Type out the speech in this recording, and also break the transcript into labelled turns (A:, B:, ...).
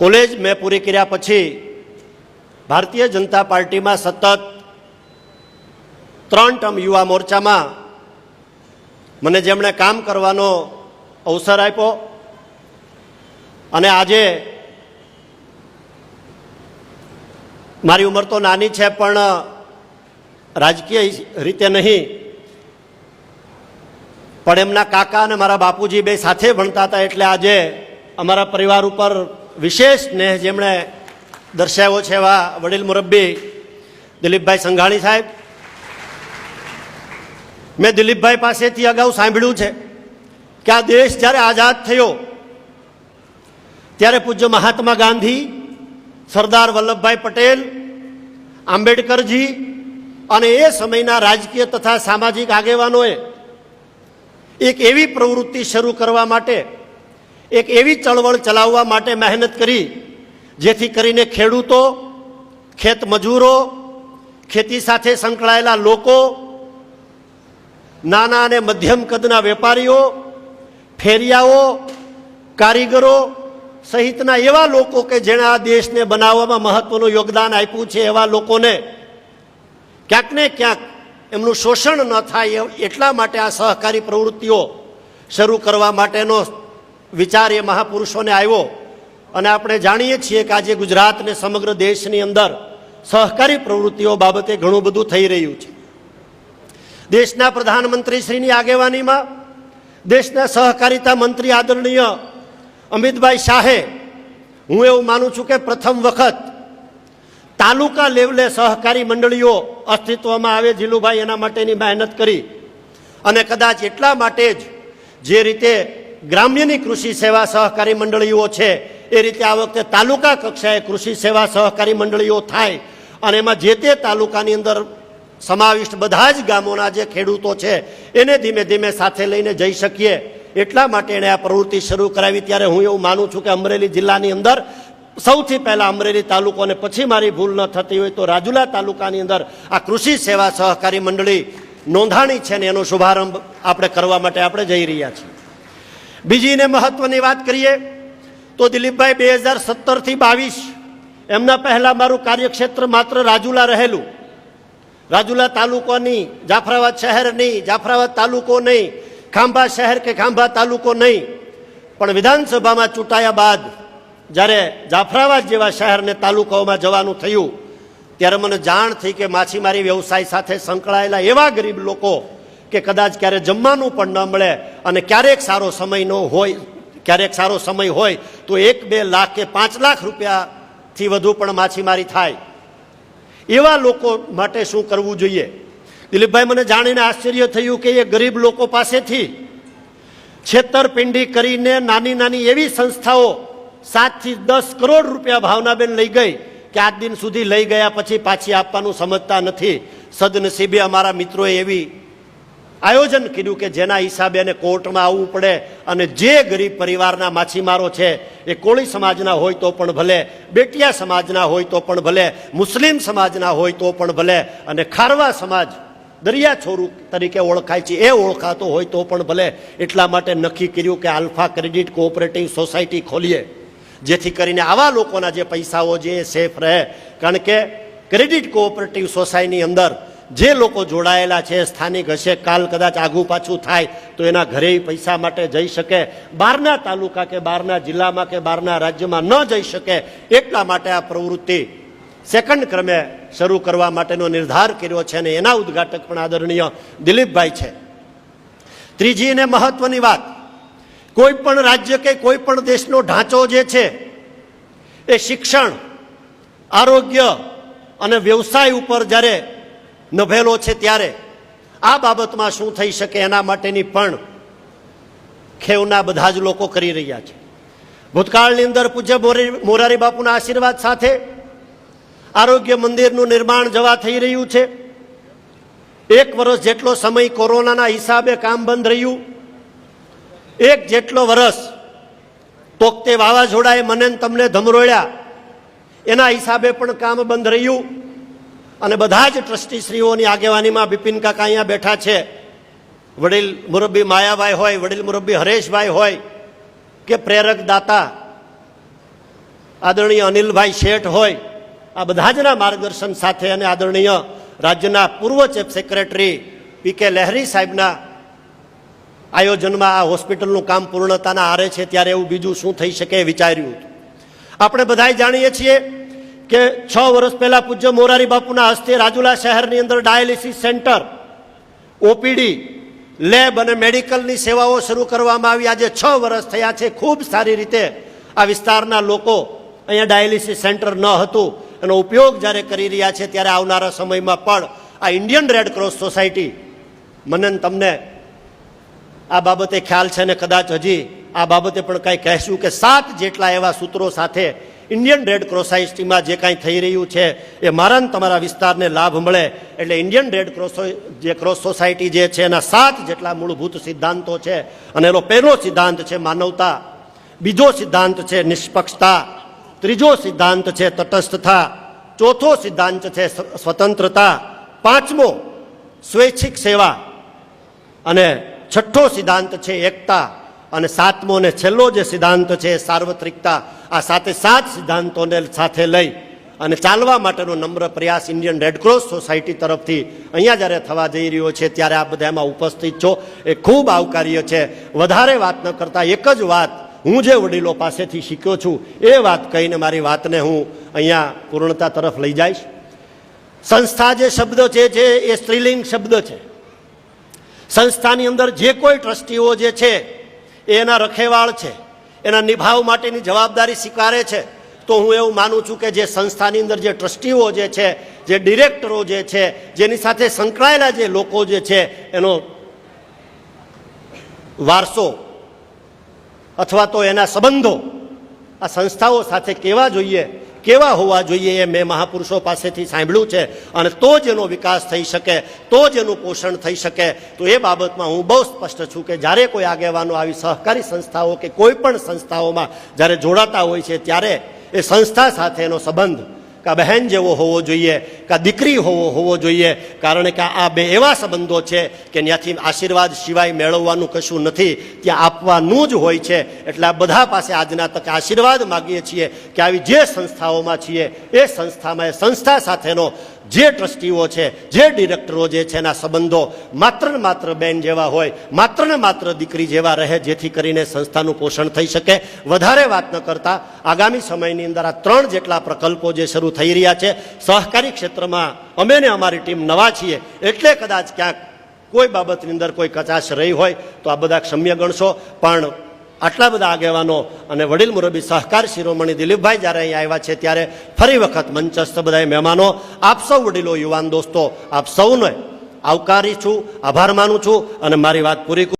A: College મેં પૂરી કર્યા પછી ભારતીય જનતા પાર્ટીમાં સતત ત્રણ ટર્મ યુવા મોરચામાં મને જેમણે કામ કરવાનો અવસર આપ્યો અને આજે મારી ઉંમર તો નાની છે, પણ રાજકીય રીતે નહીં. પણ એમના કાકા અને મારા બાપુજી બે સાથે ભણતા હતા એટલે આજે અમારા પરિવાર ઉપર વિશેષ સ્નેહ જેમણે દર્શાવ્યો છે એવા વડીલ મુરબ્બી દિલીપભાઈ સંઘાણી સાહેબ. મેં દિલીપભાઈ પાસેથી અગાઉ સાંભળ્યું છે કે આ દેશ જ્યારે આઝાદ થયો, ત્યારે પૂજ્ય મહાત્મા ગાંધી, સરદાર વલ્લભભાઈ પટેલ, આંબેડકરજી અને એ સમયના રાજકીય તથા સામાજિક આગેવાનોએ એક એવી પ્રવૃત્તિ શરૂ કરવા માટે એક એવી ચળવળ ચલાવવા માટે મહેનત કરી, જેથી કરીને ખેડૂતો, ખેત મજૂરો, ખેતી સાથે સંકળાયેલા લોકો, નાના અને મધ્યમ કદના વેપારીઓ, ફેરિયાઓ, કારીગરો સહિતના એવા લોકો કે જેણે આ દેશને બનાવવામાં મહત્વનું યોગદાન આપ્યું છે, એવા લોકોને ક્યાંક ને ક્યાંક એમનું શોષણ ન થાય એટલા માટે આ સહકારી પ્રવૃત્તિઓ શરૂ કરવા માટેનો વિચાર એ મહાપુરુષોને આવ્યો અને આપણે જાણીએ છીએ કે આજે ગુજરાત ને સમગ્ર દેશની અંદર સહકારી પ્રવૃત્તિઓ બાબતે ઘણું બધું થઈ રહ્યું છે. દેશના પ્રધાનમંત્રી શ્રીની આગેવાનીમાં દેશના સહકારિતા મંત્રી આદરણીય અમિતભાઈ શાહે હું એવું માનું છું કે પ્રથમ વખત તાલુકા લેવલે સહકારી મંડળીઓ અસ્તિત્વમાં આવે જીલુભાઈ એના માટેની મહેનત કરી અને કદાચ એટલા માટે જ જે રીતે ગ્રામ્યની કૃષિ સેવા સહકારી મંડળીઓ છે. એ રીતે આ વખતે તાલુકા કક્ષાએ કૃષિ સેવા સહકારી મંડળીઓ થાય અને એમાં જે તે તાલુકાની અંદર સમાવિષ્ટ બધા જ ગામોના જે ખેડૂતો છે, એને ધીમે ધીમે સાથે લઈને જઈ શકીએ. એટલા માટે એણે આ પ્રવૃત્તિ શરૂ કરાવી. ત્યારે હું એવું માનું છું કે અમરેલી જિલ્લાની અંદર સૌથી પહેલા અમરેલી તાલુકો અને પછી મારી ભૂલ ન થતી હોય તો રાજુલા તાલુકાની અંદર આ કૃષિ સેવા સહકારી મંડળી નોંધાણી છે ને એનો શુભારંભ આપણે કરવા માટે આપણે જઈ રહ્યા છીએ. બીજી ને મહત્વની વાત કરીએ, તો દિલીપભાઈ બે હજાર સત્તરથી બાવીસ, એમના પહેલાં મારું કાર્યક્ષેત્ર માત્ર રાજુલા રહેલું. રાજુલા તાલુકોની, જાફરાબાદ શહેર નહીં જાફરાબાદ તાલુકો નહીં, ખાંભા શહેર કે ખાંભા તાલુકો નહીં. પણ વિધાનસભામાં ચૂંટાયા બાદ, જ્યારે જાફરાબાદ જેવા શહેરને તાલુકાઓમાં જવાનું થયું, ત્યારે મને જાણ થઈ કે માછીમારી વ્યવસાય સાથે સંકળાયેલા એવા ગરીબ લોકો કે કદાચ ક્યારે જમવાનું પણ ન મળે અને ક્યારેક સારો સમય ન હોય, ક્યારેક સારો સમય હોય, તો એક બે લાખ કે પાંચ લાખ રૂપિયાથી વધુ પણ માછીમારી થાય. એવા લોકો માટે શું કરવું જોઈએ? દિલીપભાઈ, મને જાણીને આશ્ચર્ય થયું કે એ ગરીબ લોકો પાસેથી છેતરપિંડી કરીને નાની નાની એવી સંસ્થાઓ સાતથી દસ કરોડ રૂપિયા ભાવનાબેન લઈ ગઈ કે આજ દિન સુધી લઈ ગયા પછી પાછી આપવાનું સમજતા નથી. સદનસીબે અમારા મિત્રોએ એવી આયોજન કર્યું કે જેના હિસાબે એને કોર્ટમાં આવવું પડે અને જે ગરીબ પરિવારના માછીમારો છે, એ કોળી સમાજના હોય તો પણ ભલે, બેટિયા સમાજના હોય તો પણ ભલે, મુસ્લિમ સમાજના હોય તો પણ ભલે, અને ખારવા સમાજ દરિયા છોરું તરીકે ઓળખાય છે, એ ઓળખાતો હોય તો પણ ભલે. એટલા માટે નક્કી કર્યું કે આલ્ફા ક્રેડિટ કોઓપરેટિવ સોસાયટી ખોલીએ, જેથી કરીને આવા લોકોના જે પૈસાઓ જે સેફ રહે. કારણ કે ક્રેડિટ કોઓપરેટિવ સોસાયટીની અંદર જે લોકો જોડાયેલા છે, સ્થાનિક હશે, કાલ કદાચ આઘું પાછું થાય, તો એના ઘરે પૈસા માટે જઈ શકે. બહારના તાલુકા કે બહારના જિલ્લામાં કે બહારના રાજ્યમાં ન જઈ શકે, એટલા માટે આ પ્રવૃત્તિ સેકન્ડ ક્રમે શરૂ કરવા માટેનો નિર્ધાર કર્યો છે અને એના ઉદ્ઘાટક પણ આદરણીય દિલીપભાઈ છે. ત્રીજી અને મહત્વની વાત, કોઈ પણ રાજ્ય કે કોઈ પણ દેશનો ઢાંચો જે છે, એ શિક્ષણ, આરોગ્ય અને વ્યવસાય ઉપર જ્યારે નભેલો છે ત્યારે. આ બાબતમાં શું થઈ શકે એના માટેની પણ ખેવના બધા જ લોકો કરી રહ્યા છે. ભૂતકાળની અંદર પૂજ્ય મોરારી બાપુના આશીર્વાદ સાથે આરોગ્ય મંદિરનું નિર્માણ જવા થઈ રહ્યું છે. એક વર્ષ જેટલો સમય કોરોનાના હિસાબે કામ બંધ રહ્યું. એક જેટલો વર્ષ તોકતે વાવાઝોડાએ મને તમને ધમરોળ્યા. એના હિસાબે પણ કામ બંધ રહ્યું. અને બધા જ ટ્રસ્ટીશ્રીઓની આગેવાનીમાં બિપિન કાકા અહીંયા બેઠા છે. વડીલ મુરબ્બી માયાભાઈ હોય, વડીલ મુરબ્બી હરેશભાઈ હોય, કે પ્રેરક દાતા, આદરણીય અનિલભાઈ શેઠ હોય, આ બધા જના માર્ગદર્શન સાથે અને આદરણીય રાજ્યના પૂર્વ ચીફ સેક્રેટરી પી કે લહેરી સાહેબના આયોજનમાં આ હોસ્પિટલનું કામ પૂર્ણતાના આરે છે, ત્યારે એવું બીજું શું થઈ શકે વિચાર્યું હતું. આપણે બધાય જાણીએ છીએ કે છ વર્ષ પહેલા પૂજ્ય મોરારી બાપુના હસ્તે રાજુલા શહેરની અંદર ડાયાલિસિસ સેન્ટર, ઓપીડી, લેબ અને મેડિકલની સેવાઓ શરૂ કરવામાં આવી. આજે છ વર્ષ થયા છે. ખૂબ સારી રીતે આ વિસ્તારના લોકો અહીંયા ડાયાલિસિસ સેન્ટર ન હતું. એનો ઉપયોગ જ્યારે કરી રહ્યા છે ત્યારે આવનારા સમયમાં પણ આ ઇન્ડિયન રેડ ક્રોસ સોસાયટી, મને તમને આ બાબતે ખ્યાલ છે ને કદાચ હજી આ બાબતે પણ કાંઈ કહેશું કે સાત જેટલા એવા સૂત્રો સાથે ઇન્ડિયન રેડ ક્રોસ સોસાયટીમાં જે કાંઈ થઈ રહ્યું છે, એ મારા તમારા વિસ્તારને લાભ મળે. એટલે ઇન્ડિયન રેડ ક્રોસ જે ક્રોસ સોસાયટી જે છે, એના સાત જેટલા મૂળભૂત સિદ્ધાંતો છે. અને એનો પહેલો સિદ્ધાંત છે માનવતા, બીજો સિદ્ધાંત છે નિષ્પક્ષતા, ત્રીજો સિદ્ધાંત છે તટસ્થતા, ચોથો સિદ્ધાંત છે સ્વતંત્રતા, પાંચમો સ્વૈચ્છિક સેવા, અને છઠ્ઠો સિદ્ધાંત છે એકતા. અને સાતમો અને છેલ્લો જે સિદ્ધાંત છે એ સાર્વત્રિકતા આ સાથે સાત સિદ્ધાંતોને સાથે લઈ અને ચાલવા માટેનો નમ્ર પ્રયાસ ઇન્ડિયન રેડક્રોસ સોસાયટી તરફથી અહીંયા જ્યારે થવા જઈ રહ્યો છે ત્યારે આ બધા એમાં ઉપસ્થિત છો. એ ખૂબ આવકાર્ય છે. વધારે વાત ન કરતા એક જ વાત હું જે વડીલો પાસેથી શીખ્યો છું, એ વાત કહીને મારી વાતને હું અહીંયા પૂર્ણતા તરફ લઈ જઈશ. સંસ્થા જે શબ્દ છે જે એ સ્ત્રીલિંગ શબ્દ છે. સંસ્થાની અંદર જે કોઈ ટ્રસ્ટીઓ જે છે એ એના રખેવાળ છે, એના નિભાવ માટેની જવાબદારી સ્વીકારે છે, તો હું એવું માનું છું કે જે સંસ્થાની અંદર જે ટ્રસ્ટીઓ જે છે, જે ડિરેક્ટરો જે છે, જેની સાથે સંકળાયેલા જે લોકો જે છે, એનો વારસો અથવા તો એના સંબંધો આ સંસ્થાઓ સાથે કેવા જોઈએ કેવા હોવા જોઈએ એ મેં મહાપુરુષો પાસેથી સાંભળ્યું છે અને તો જ એનો વિકાસ થઈ શકે, તો જ એનું પોષણ થઈ શકે. તો એ બાબતમાં હું બહુ સ્પષ્ટ છું કે જ્યારે કોઈ આગેવાનો આવી સહકારી સંસ્થાઓ કે કોઈ પણ સંસ્થાઓમાં જ્યારે જોડાતા હોય છે ત્યારે એ સંસ્થા સાથેનો સંબંધ કા બહેન જેવો હોવો જોઈએ, કા દીકરી હોવો હોવો જોઈએ, કારણ કે આ બે એવા સંબંધો છે કે ત્યાંથી આશીર્વાદ સિવાય મેળવવાનું કશું નથી. ત્યાં આપવાનું જ હોય છે. એટલે આ બધા પાસે આજના તકે આશીર્વાદ માગીએ છીએ કે આવી જે સંસ્થાઓમાં છીએ, એ સંસ્થામાં એ સંસ્થા સાથેનો જે ટ્રસ્ટીઓ છે, જે ડિરેક્ટરો જે છે, એના સંબંધો માત્ર ને માત્ર બેન જેવા હોય, માત્ર ને માત્ર દીકરી જેવા રહે, જેથી કરીને સંસ્થાનું પોષણ થઈ શકે. વધારે વાત ન કરતા, આગામી સમયની અંદર આ ત્રણ જેટલા પ્રકલ્પો જે શરૂ થઈ રહ્યા છે, સહકારી ક્ષેત્રમાં અમે ને અમારી ટીમ નવા છીએ, એટલે કદાચ ક્યાંક કોઈ બાબતની અંદર કોઈ કચાશ રહી હોય, તો આ બધા ક્ષમ્ય ગણશો. પણ આટલા બધા આગેવાનો અને વડીલ મુરબી સહકાર શિરોમણી દિલીપભાઈ જ્યારે અહીં આવ્યા છે ત્યારે ફરી વખત મંચસ્થ બધા મહેમાનો, આપ સૌ વડીલો, યુવાન દોસ્તો, આપ સૌને આવકારી છું, આભાર માનું છું અને મારી વાત પૂરી.